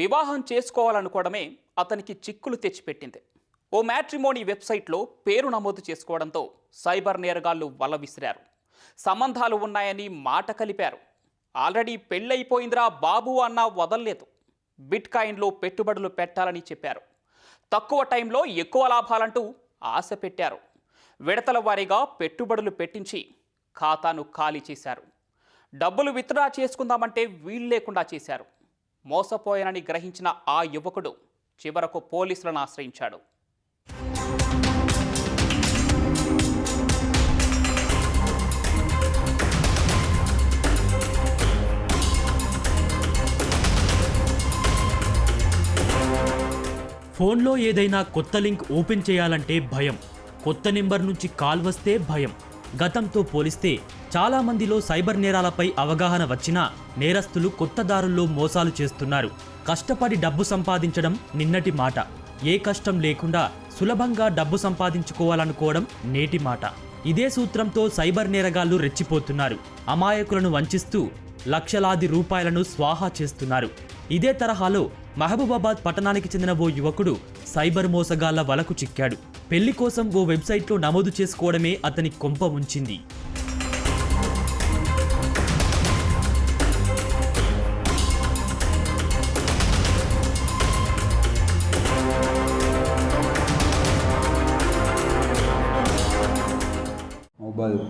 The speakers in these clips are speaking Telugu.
వివాహం చేసుకోవాలనుకోవడమే అతనికి చిక్కులు తెచ్చిపెట్టింది. ఓ మ్యాట్రిమోనీ వెబ్సైట్లో పేరు నమోదు చేసుకోవడంతో సైబర్ నేరగాళ్ళు వల విసిరారు. సంబంధాలు ఉన్నాయని మాట కలిపారు. ఆల్రెడీ పెళ్ళైపోయిందిరా బాబు అన్నా వదల్లేదు. బిట్ కాయిన్లో పెట్టుబడులు పెట్టాలని చెప్పారు. తక్కువ టైంలో ఎక్కువ లాభాలంటూ ఆశ పెట్టారు. విడతల వారీగా పెట్టుబడులు పెట్టించి ఖాతాను ఖాళీ చేశారు. డబ్బులు విత్డ్రా చేసుకుందామంటే వీలు లేకుండా చేశారు. మోసపోయానని గ్రహించిన ఆ యువకుడు చివరకు పోలీసులను ఆశ్రయించాడు. ఫోన్లో ఏదైనా కొత్త లింక్ ఓపెన్ చేయాలంటే భయం. కొత్త నెంబర్ నుంచి కాల్ వస్తే భయం. గతంతో పోలిస్తే చాలామందిలో సైబర్ నేరాలపై అవగాహన వచ్చినా నేరస్తులు కొత్త దారుల్లో మోసాలు చేస్తున్నారు. కష్టపడి డబ్బు సంపాదించడం నిన్నటి మాట. ఏ కష్టం లేకుండా సులభంగా డబ్బు సంపాదించుకోవాలనుకోవడం నేటి మాట. ఇదే సూత్రంతో సైబర్ నేరగాళ్ళు రెచ్చిపోతున్నారు. అమాయకులను వంచిస్తూ లక్షలాది రూపాయలను స్వాహా చేస్తున్నారు. ఇదే తరహాలో మహబూబాబాద్ పట్టణానికి చెందిన ఓ యువకుడు సైబర్ మోసగాళ్ళ వలకు చిక్కాడు. పెళ్ళి కోసం ఓ వెబ్సైట్లో నమోదు చేసుకోవడమే అతని కొంప ఉంచింది మహబాద్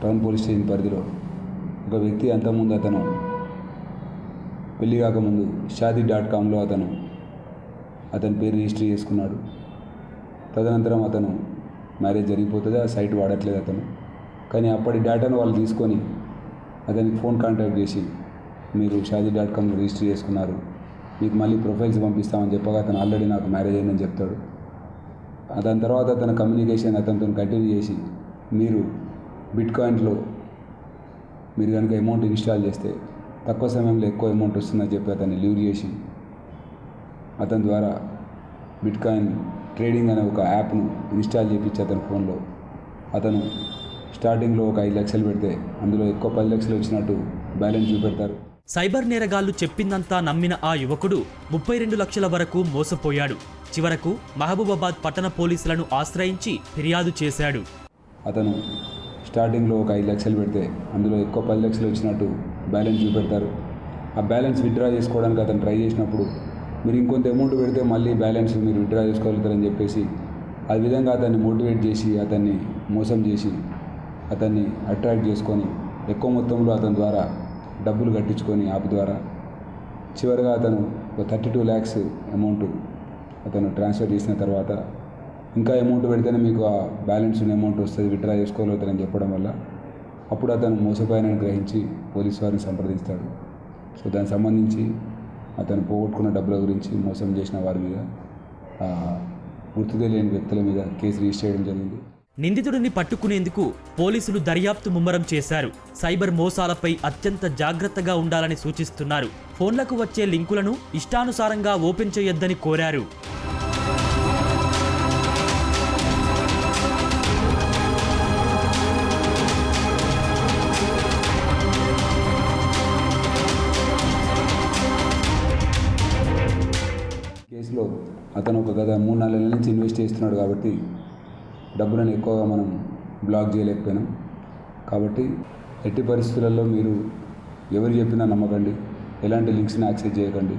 టౌన్ పోలీస్ స్టేషన్ పరిధిలో. ఒక వ్యక్తి అంతకుముందు అతను పెళ్ళి కాకముందు షాదీ డాట్ కామ్లో అతను అతని పేరు రిజిస్టర్ చేసుకున్నాడు. తదనంతరం అతను మ్యారేజ్ జరిగిపోతుంది ఆ సైట్ వాడట్లేదు అతను. కానీ అప్పటి డేటాను వాళ్ళు తీసుకొని అతనికి ఫోన్ కాంటాక్ట్ చేసి మీరు షాదీ డాట్ కామ్లో రిజిస్టర్ చేసుకున్నారు మీకు మళ్ళీ ప్రొఫైల్స్ పంపిస్తామని చెప్పగా అతను ఆల్రెడీ నాకు మ్యారేజ్ అయిందని చెప్తాడు. దాని తర్వాత అతను కమ్యూనికేషన్ అతనితో కంటిన్యూ చేసి మీరు బిట్ కాయిన్లో మీరు కనుక అమౌంట్ ఇన్స్టాల్ చేస్తే తక్కువ సమయంలో ఎక్కువ అమౌంట్ వస్తుందని చెప్పి అతన్ని లీవ్ చేసి అతని ద్వారా బిట్ కాయిన్ ట్రేడింగ్ అనే ఒక యాప్ను ఇన్స్టాల్ చేయించి అతని ఫోన్లో. అతను స్టార్టింగ్లో ఒక ఐదు లక్షలు పెడితే అందులో ఎక్కువ పది లక్షలు వచ్చినట్టు బ్యాలెన్స్ చూపెడతారు. సైబర్ నేరగాళ్ళు చెప్పిందంతా నమ్మిన ఆ యువకుడు ముప్పై రెండు లక్షల వరకు మోసపోయాడు. చివరకు మహబూబాబాద్ పట్టణ పోలీసులను ఆశ్రయించి ఫిర్యాదు చేశాడు. అతను స్టార్టింగ్లో ఒక ఐదు లక్షలు పెడితే అందులో ఎక్కువ పది లక్షలు వచ్చినట్టు బ్యాలెన్స్ చూపెడతారు. ఆ బ్యాలెన్స్ విత్డ్రా చేసుకోవడానికి అతను ట్రై చేసినప్పుడు మీరు ఇంకొంత అమౌంట్ పెడితే మళ్ళీ బ్యాలెన్స్ మీరు విత్డ్రా చేసుకోగలుగుతారని చెప్పేసి ఆ విధంగా అతన్ని మోటివేట్ చేసి అతన్ని మోసం చేసి అతన్ని అట్రాక్ట్ చేసుకొని ఎక్కువ మొత్తంలో అతని ద్వారా డబ్బులు కట్టించుకొని యాప్ ద్వారా చివరిగా అతను ఒక థర్టీ టూ ల్యాక్స్ అమౌంట్ అతను ట్రాన్స్ఫర్ చేసిన తర్వాత ఇంకా అమౌంట్ పెడితేనే మీకు ఆ బ్యాలెన్స్ ఉన్న అమౌంట్ వస్తుంది విత్డ్రా చేసుకోగలుగుతారని చెప్పడం వల్ల అప్పుడు అతను మోసపోయానని గ్రహించి పోలీస్ వారిని సంప్రదిస్తాడు. సో దానికి సంబంధించి అతను పోగొట్టుకున్న డబ్బుల గురించి మోసం చేసిన వారి మీద గుర్తు తెలియని వ్యక్తుల మీద కేసు రిజిస్టర్ చేయడం జరిగింది. నిందితుడిని పట్టుకునేందుకు పోలీసులు దర్యాప్తు ముమ్మరం చేశారు. సైబర్ మోసాలపై అత్యంత జాగ్రత్తగా ఉండాలని సూచిస్తున్నారు. ఫోన్లకు వచ్చే లింకులను ఇష్టానుసారంగా ఓపెన్ చేయొద్దని కోరారు. కేసులో అతను ఒక గత మూడు నాలుగు నెలల నుంచి ఇన్వెస్ట్ చేస్తున్నాడు కాబట్టి డబ్బులను ఎక్కువగా మనం బ్లాక్ చేయలేకపోయినాం. కాబట్టి ఎట్టి పరిస్థితులలో మీరు ఎవరు చెప్పినా నమ్మకండి ఎలాంటి లింక్స్ని యాక్సెస్ చేయకండి.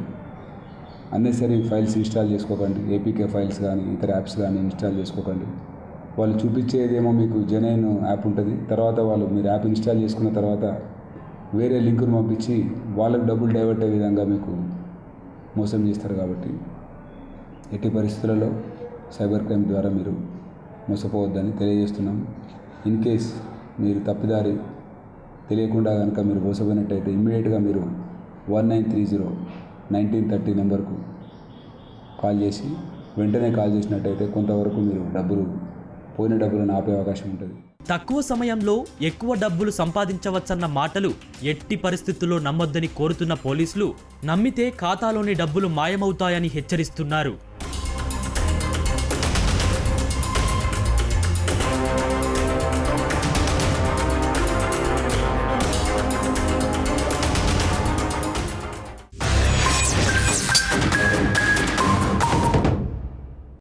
అన్నెసరీ ఫైల్స్ ఇన్స్టాల్ చేసుకోకండి ఏపీకే ఫైల్స్ కానీ ఇతర యాప్స్ కానీ ఇన్స్టాల్ చేసుకోకండి. వాళ్ళు చూపించేదేమో మీకు జెనైన్ యాప్ ఉంటుంది. తర్వాత వాళ్ళు మీరు యాప్ ఇన్స్టాల్ చేసుకున్న తర్వాత వేరే లింకును పంపించి వాళ్ళకు డబ్బులు డైవర్ట్ అయ్యే విధంగా మీకు మోసం చేస్తారు కాబట్టి ఎట్టి పరిస్థితులలో సైబర్ క్రైమ్ ద్వారా మీరు మోసపోవద్దని తెలియజేస్తున్నాం. ఇన్ కేస్ మీరు తప్పిదారి తెలియకుండా కనుక మీరు మోసపోయినట్టయితే ఇమ్మీడియట్గా మీరు one nine three zero nineteen thirty నెంబర్కు కాల్ చేసి వెంటనే కాల్ చేసినట్టయితే కొంతవరకు మీరు డబ్బులు పోయిన డబ్బులను ఆపే అవకాశం ఉంటుంది. తక్కువ సమయంలో ఎక్కువ డబ్బులు సంపాదించవచ్చన్న మాటలు ఎట్టి పరిస్థితుల్లో నమ్మొద్దని కోరుతున్న పోలీసులు నమ్మితే ఖాతాలోని డబ్బులు మాయమవుతాయని హెచ్చరిస్తున్నారు.